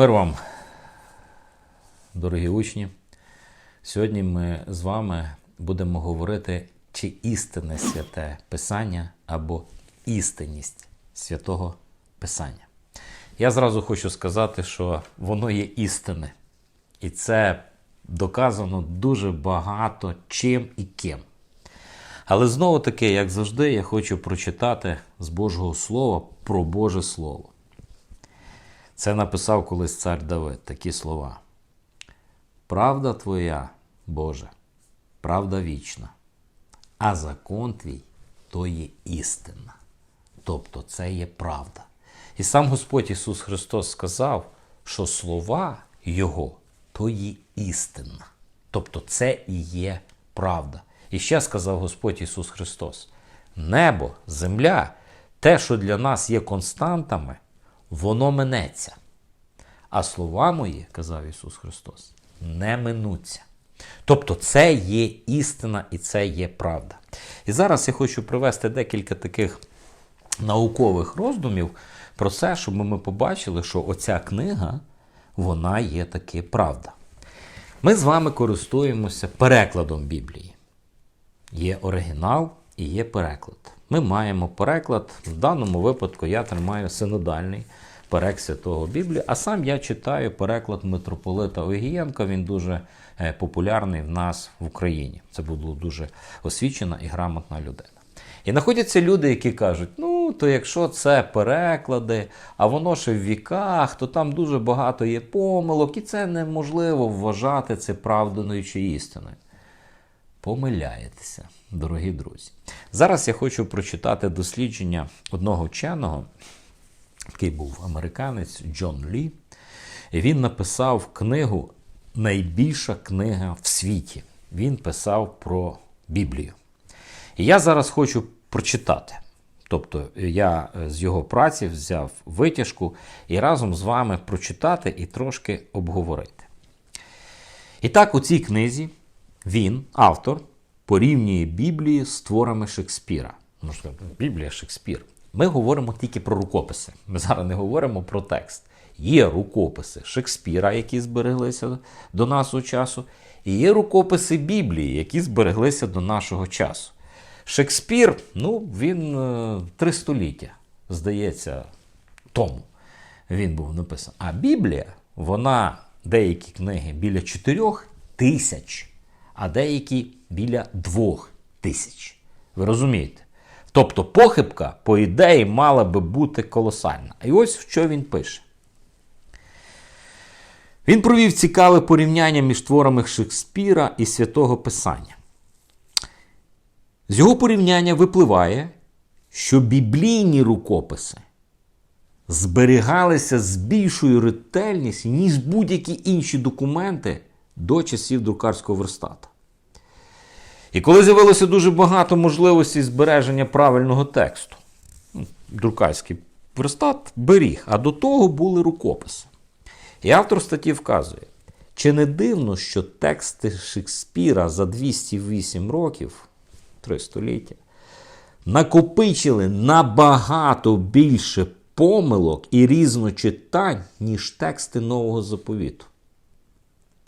Мир вам, дорогі учні. Сьогодні ми з вами будемо говорити, чи істинне святе Писання або істинність святого Писання. Я зразу хочу сказати, що воно є істинне. І це доказано дуже багато чим і ким. Але знову таки, як завжди, я хочу прочитати з Божого Слова про Боже Слово. Це написав колись цар Давид такі слова. Правда твоя, Боже, правда вічна, а закон твій то є істина. Тобто це є правда. І сам Господь Ісус Христос сказав, що слова Його то є істина. Тобто це і є правда. І ще сказав Господь Ісус Христос: небо, земля, те, що для нас є константами, воно минеться. А слова мої, казав Ісус Христос, не минуться. Тобто це є істина і це є правда. І зараз я хочу привести декілька таких наукових роздумів про це, щоб ми побачили, що оця книга, вона є таки правда. Ми з вами користуємося перекладом Біблії. Є оригінал і є переклад. Ми маємо переклад. В даному випадку я тримаю синодальний перек Святого Біблії, а сам я читаю переклад митрополита Огієнка. Він дуже е, популярний в нас в Україні. Це була дуже освічена і грамотна людина. І знаходяться люди, які кажуть: ну, то якщо це переклади, а воно ще в віках, то там дуже багато є помилок, і це неможливо вважати це правдою чи істиною. Помиляєтеся, дорогі друзі. Зараз я хочу прочитати дослідження одного вченого, який був американець Джон Лі. Він написав книгу Найбільша книга в світі. Він писав про Біблію. І я зараз хочу прочитати. Тобто я з його праці взяв витяжку і разом з вами прочитати і трошки обговорити. І так, у цій книзі він, автор, порівнює Біблію з творами Шекспіра. Ну, що, Біблія Шекспір. Ми говоримо тільки про рукописи. Ми зараз не говоримо про текст. Є рукописи Шекспіра, які збереглися до нашого часу, і є рукописи Біблії, які збереглися до нашого часу. Шекспір, ну, він е, три століття, здається, тому він був написаний. А Біблія, вона деякі книги біля чотирьох тисяч, а деякі біля двох тисяч. Ви розумієте? Тобто похибка, по ідеї, мала би бути колосальна. І ось що він пише. Він провів цікаве порівняння між творами Шекспіра і святого Писання. З його порівняння випливає, що біблійні рукописи зберігалися з більшою ретельністю, ніж будь-які інші документи до часів друкарського верстата. І коли з'явилося дуже багато можливостей збереження правильного тексту, ну, друкарський верстат беріг, а до того були рукописи. І автор статті вказує, чи не дивно, що тексти Шекспіра за 208 років, три століття, накопичили набагато більше помилок і різночитань, ніж тексти Нового заповіту,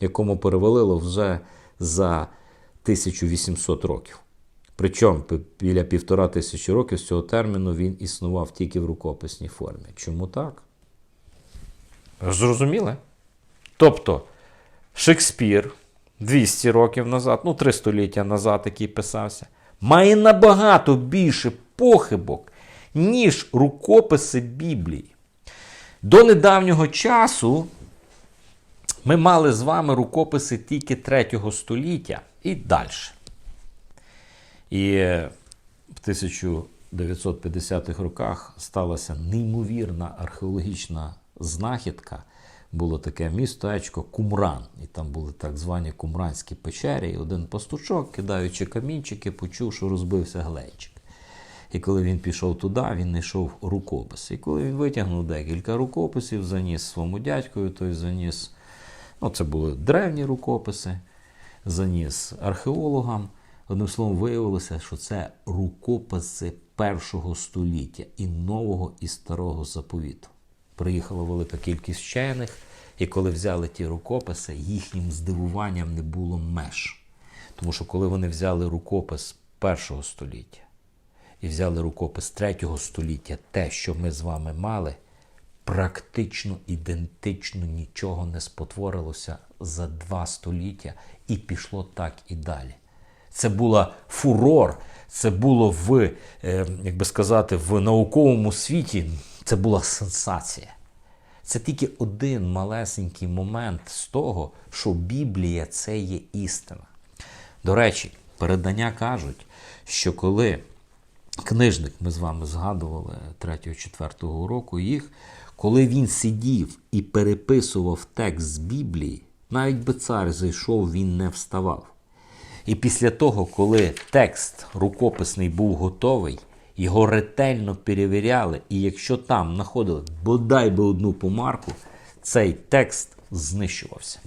якому перевалило вже за 1800 років. Причому біля півтора тисячі років з цього терміну він існував тільки в рукописній формі. Чому так? Зрозуміле? Тобто Шекспір 200 років назад, ну 3 століття назад, який писався, має набагато більше похибок, ніж рукописи Біблії. До недавнього часу ми мали з вами рукописи тільки 3 століття і далі. І в 1950-х роках сталася неймовірна археологічна знахідка. Було таке містечко Кумран, і там були так звані кумранські печері. І один пастушок, кидаючи камінчики, почув, що розбився глечик. І коли він пішов туди, він знайшов рукописи. І коли він витягнув декілька рукописів, заніс своєму дядькові, той заніс, ну це були древні рукописи, заніс археологам. Одним словом, виявилося, що це рукописи першого століття і нового і старого заповіту. Приїхала велика кількість вчених, І коли взяли ті рукописи, їхнім здивуванням не було меж. Тому що коли вони взяли рукопис першого століття і взяли рукопис третього століття, те, що ми з вами мали, практично ідентично нічого не спотворилося за два століття, і пішло так і далі. Це була фурор, це було в, е, як би сказати, в науковому світі, це була сенсація. Це тільки один малесенький момент з того, що Біблія це є істина. До речі, передання кажуть, що коли книжник, ми з вами згадували 3-4 року їх, коли він сидів і переписував текст з Біблії, навіть би цар зайшов, він не вставав. І після того, коли текст рукописний був готовий, його ретельно перевіряли, і якщо там знаходили бодай би одну помарку, цей текст знищувався.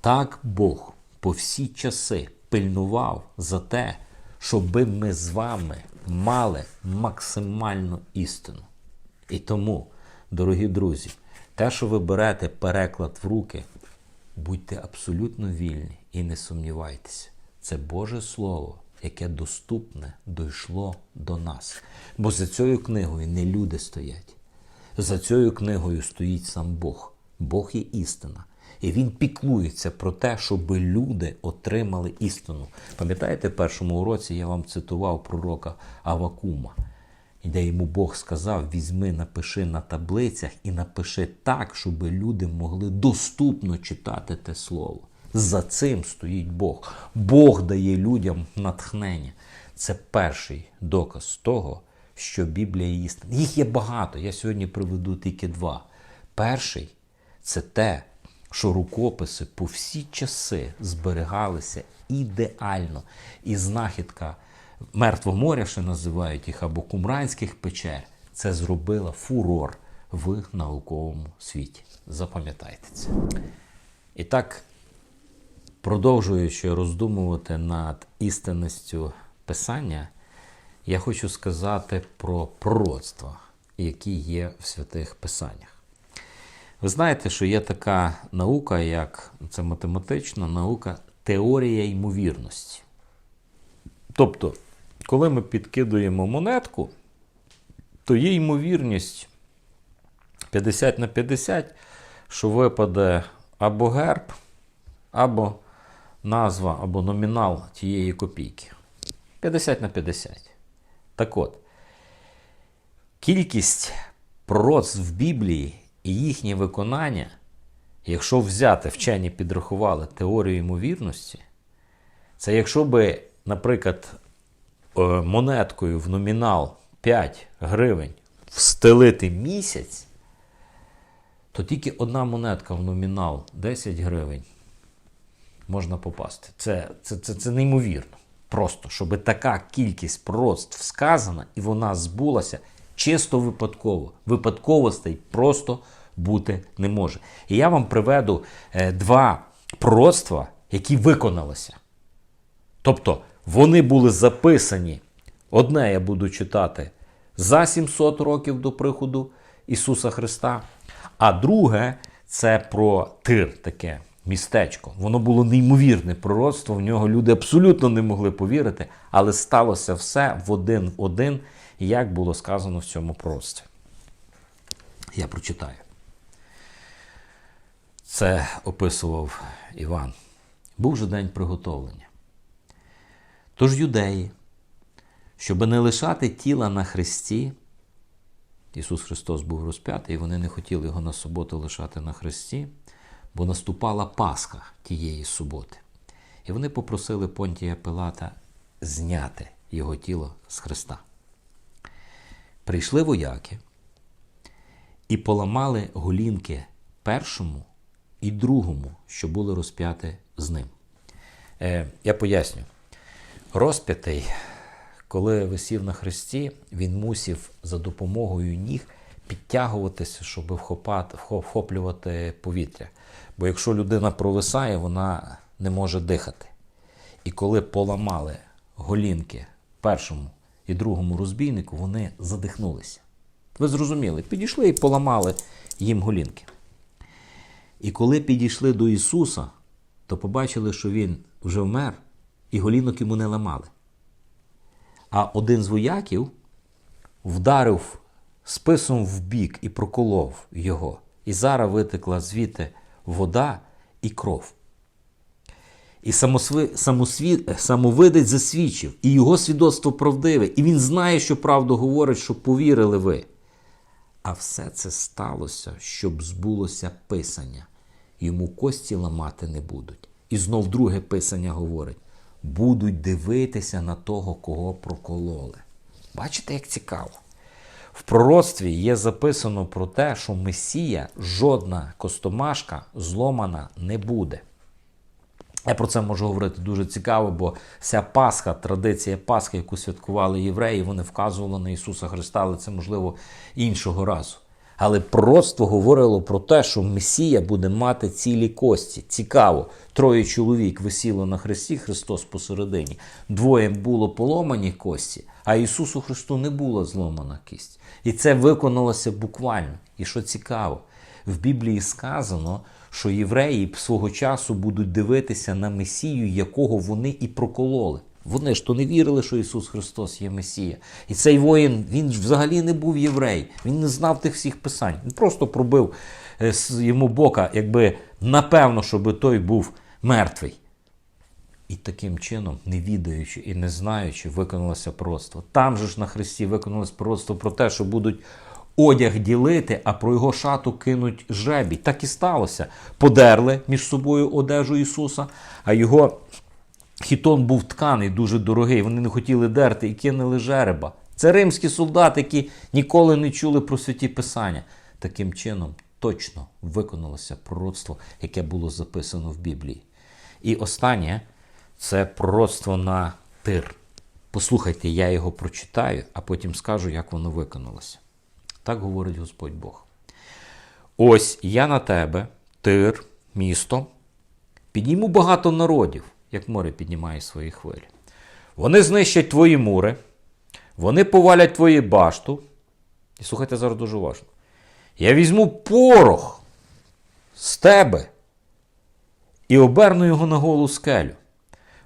Так Бог по всі часи пильнував за те, щоби ми з вами мали максимальну істину. І тому, дорогі друзі, те, що ви берете переклад в руки, будьте абсолютно вільні і не сумнівайтеся. Це Боже Слово, яке доступне дійшло до нас. Бо за цією книгою не люди стоять. За цією книгою стоїть сам Бог. Бог є істина. І він піклується про те, щоб люди отримали істину. Пам'ятаєте, в першому уроці я вам цитував пророка Авакума, де йому Бог сказав: візьми, напиши на таблицях і напиши так, щоб люди могли доступно читати те слово. За цим стоїть Бог. Бог дає людям натхнення. Це перший доказ того, що Біблія істина. Їх є багато. Я сьогодні приведу тільки два. Перший це те, що рукописи по всі часи зберігалися ідеально. І знахідка моря, ще називають їх, або кумранських печер, це зробила фурор в науковому світі. Запам'ятайте це. І так, продовжуючи роздумувати над істинністю Писання, я хочу сказати про пророцтва, які є в святих Писаннях. Ви знаєте, що є така наука, як це математична наука теорія ймовірності. Тобто, коли ми підкидуємо монетку, то є ймовірність 50 на 50, що випаде або герб, або назва, або номінал тієї копійки. 50 на 50. Так от, кількість пророцтв в Біблії і їхнє виконання, якщо взяти вчені підрахували теорію ймовірності, це якщо би, наприклад, монеткою в номінал 5 гривень встелити місяць, то тільки одна монетка в номінал 10 гривень можна попасти. Це, це, це, це неймовірно. Просто, щоб така кількість пророцтв сказана і вона збулася чисто випадково. Випадковостей просто бути не може. І я вам приведу е, два пророцтва, які виконалися. Тобто вони були записані. Одне я буду читати за 700 років до приходу Ісуса Христа, а друге це про тир таке містечко. Воно було неймовірне пророцтво, в нього люди абсолютно не могли повірити, але сталося все в один в один, як було сказано в цьому пророцтві. Я прочитаю. Це описував Іван. Був же день приготовлення. Тож юдеї, щоб не лишати тіла на хресті, Ісус Христос був розп'ятий, і вони не хотіли його на суботу лишати на хресті, бо наступала Пасха тієї суботи. І вони попросили Понтія Пилата зняти його тіло з Христа. Прийшли вояки і поламали голінки першому і другому, що були розп'яти з ним. Е, Я поясню. Розп'ятий, коли висів на хресті, він мусив за допомогою ніг підтягуватися, щоб вхоплювати повітря. Бо якщо людина провисає, вона не може дихати. І коли поламали голінки першому і другому розбійнику, вони задихнулися. Ви зрозуміли, підійшли і поламали їм голінки. І коли підійшли до Ісуса, то побачили, що Він вже вмер, і голінок йому не ламали. А один з вояків вдарив списом в бік і проколов його. І зараз витекла звідти вода і кров. І самосви, самосві, самовидець засвідчив, і його свідоцтво правдиве, і він знає, що правду говорить, щоб повірили ви. А все це сталося, щоб збулося писання. Йому кості ламати не будуть. І знов друге писання говорить: будуть дивитися на того, кого прокололи. Бачите, як цікаво? В пророцтві є записано про те, що Месія жодна костомашка зломана не буде. Я про це можу говорити дуже цікаво, бо вся Пасха, традиція Пасхи, яку святкували євреї, вони вказували на Ісуса Христа, але це можливо іншого разу. Але пророцтво говорило про те, що Месія буде мати цілі кості. Цікаво, троє чоловік висіло на хресті, Христос посередині. Двоє було поломані кості, а Ісусу Христу не була зломана кість. І це виконалося буквально. І що цікаво, в Біблії сказано, що євреї свого часу будуть дивитися на Месію, якого вони і прокололи. Вони ж то не вірили, що Ісус Христос є Месія. І цей воїн, він ж взагалі не був єврей, він не знав тих всіх писань. Він просто пробив е, йому бока, якби напевно, щоб той був мертвий. І таким чином, не відаючи і не знаючи, виконалося пророцтво. Там же ж на Христі виконалось пророцтво про те, що будуть одяг ділити, а про його шату кинуть жребій. Так і сталося. Подерли між собою одежу Ісуса, а його хітон був тканий, дуже дорогий. Вони не хотіли дерти і кинули жереба. Це римські солдати, які ніколи не чули про святі писання. Таким чином, точно виконалося пророцтво, яке було записано в Біблії. І останнє це пророцтво на тир. Послухайте, я його прочитаю, а потім скажу, як воно виконалося. Так говорить Господь Бог. Ось я на тебе, тир, місто, підніму багато народів, як море піднімає свої хвилі. Вони знищать твої мури, вони повалять твої башту. І слухайте зараз дуже уважно. Я візьму порох з тебе і оберну його на голу скелю.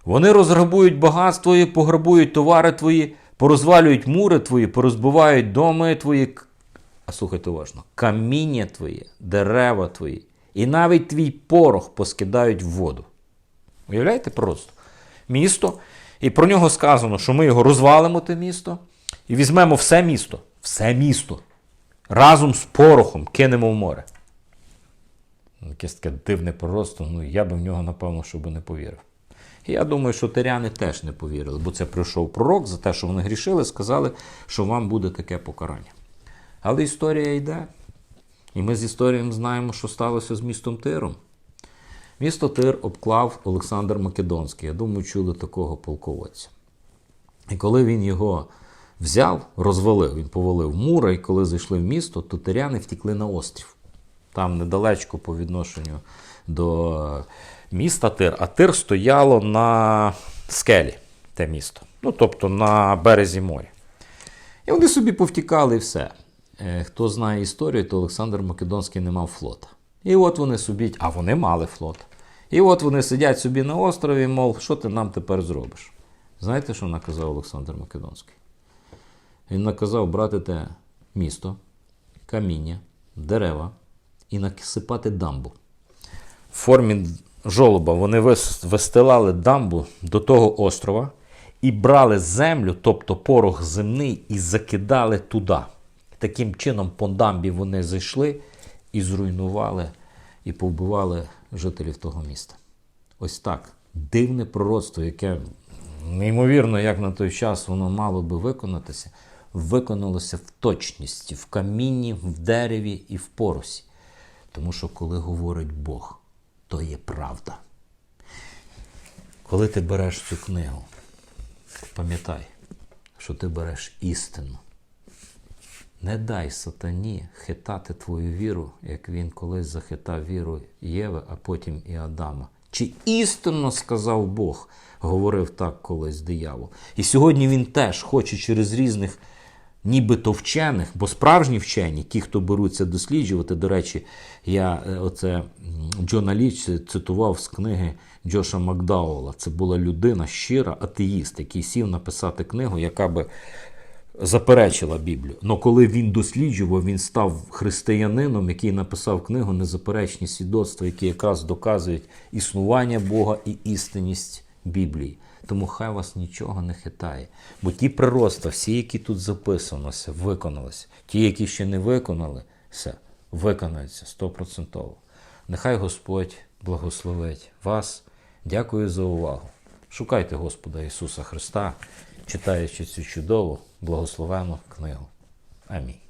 Вони розграбують багатство твоє, пограбують товари твої, порозвалюють мури твої, порозбивають доми твої, а слухайте уважно, каміння твоє, дерева твої, і навіть твій порох поскидають в воду. Уявляєте просто? Місто, і про нього сказано, що ми його розвалимо, те місто, і візьмемо все місто, все місто, разом з порохом кинемо в море. Якесь таке дивне пророцтво, ну я би в нього, напевно, щоб не повірив. І я думаю, що тиряни теж не повірили, бо це прийшов пророк за те, що вони грішили, сказали, що вам буде таке покарання. Але історія йде. І ми з історією знаємо, що сталося з містом Тиром. Місто Тир обклав Олександр Македонський. Я думаю, чули такого полководця. І коли він його взяв, розвалив, він повалив мура, і коли зайшли в місто, то тиряни втікли на острів. Там недалечко по відношенню до міста Тир, а Тир стояло на скелі, те місто. Ну, тобто на березі моря. І вони собі повтікали і все. Е, Хто знає історію, то Олександр Македонський не мав флота. І от вони собі, а вони мали флот. І от вони сидять собі на острові, мов, що ти нам тепер зробиш? Знаєте, що наказав Олександр Македонський? Він наказав брати те місто, каміння, дерева і насипати дамбу. В формі жолоба вони вистилали дамбу до того острова і брали землю, тобто порох земний, і закидали туди. Таким чином, по дамбі вони зайшли і зруйнували і повбивали жителів того міста. Ось так. Дивне пророцтво, яке неймовірно, як на той час воно мало би виконатися, виконалося в точності, в камінні, в дереві і в поросі. Тому що коли говорить Бог, то є правда. Коли ти береш цю книгу, пам'ятай, що ти береш істину. Не дай сатані хитати твою віру, як він колись захитав віру Єви, а потім і Адама. Чи істинно сказав Бог, говорив так колись диявол. І сьогодні він теж хоче через різних нібито вчених, бо справжні вчені, ті, хто беруться досліджувати, до речі, я е, оце Джона Ліч цитував з книги Джоша Макдаула. Це була людина щира, атеїст, який сів написати книгу, яка би заперечила Біблію. Но коли він досліджував, він став християнином, який написав книгу Незаперечні свідоцтва, які якраз доказують існування Бога і істинність Біблії. Тому хай вас нічого не хитає. Бо ті пророцтва, всі, які тут записанося, виконалися. Ті, які ще не виконали, все, виконаються стопроцентово. Нехай Господь благословить вас. Дякую за увагу. Шукайте Господа Ісуса Христа, читаючи цю чудову, благословену книгу. Амінь.